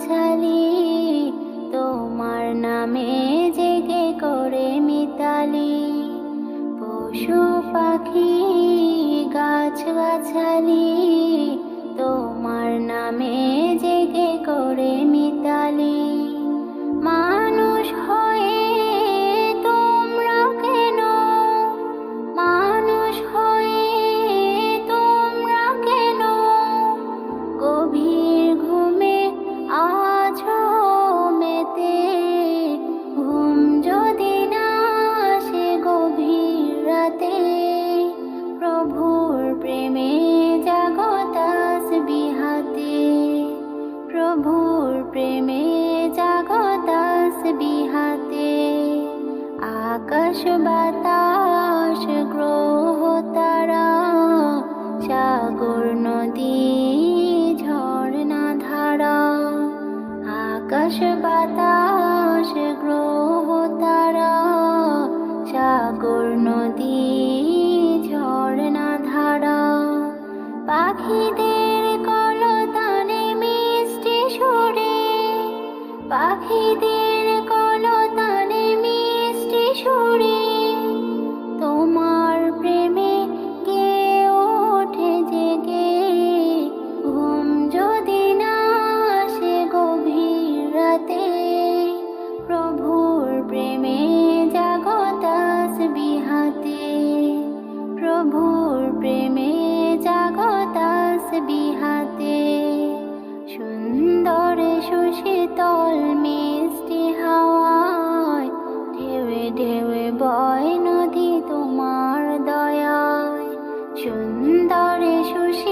বাছালি তোমার নামে জেগে করে মিতালি। পশু পাখি গাছ গাছালি আকাশ বাতাস গ্রহ তারা সাগর নদী ঝর্ণা ধারা। আকাশ বাতাস গ্রহ তারা সাগর বয় নদী তোমার দয়ায় সুন্দরে সুশী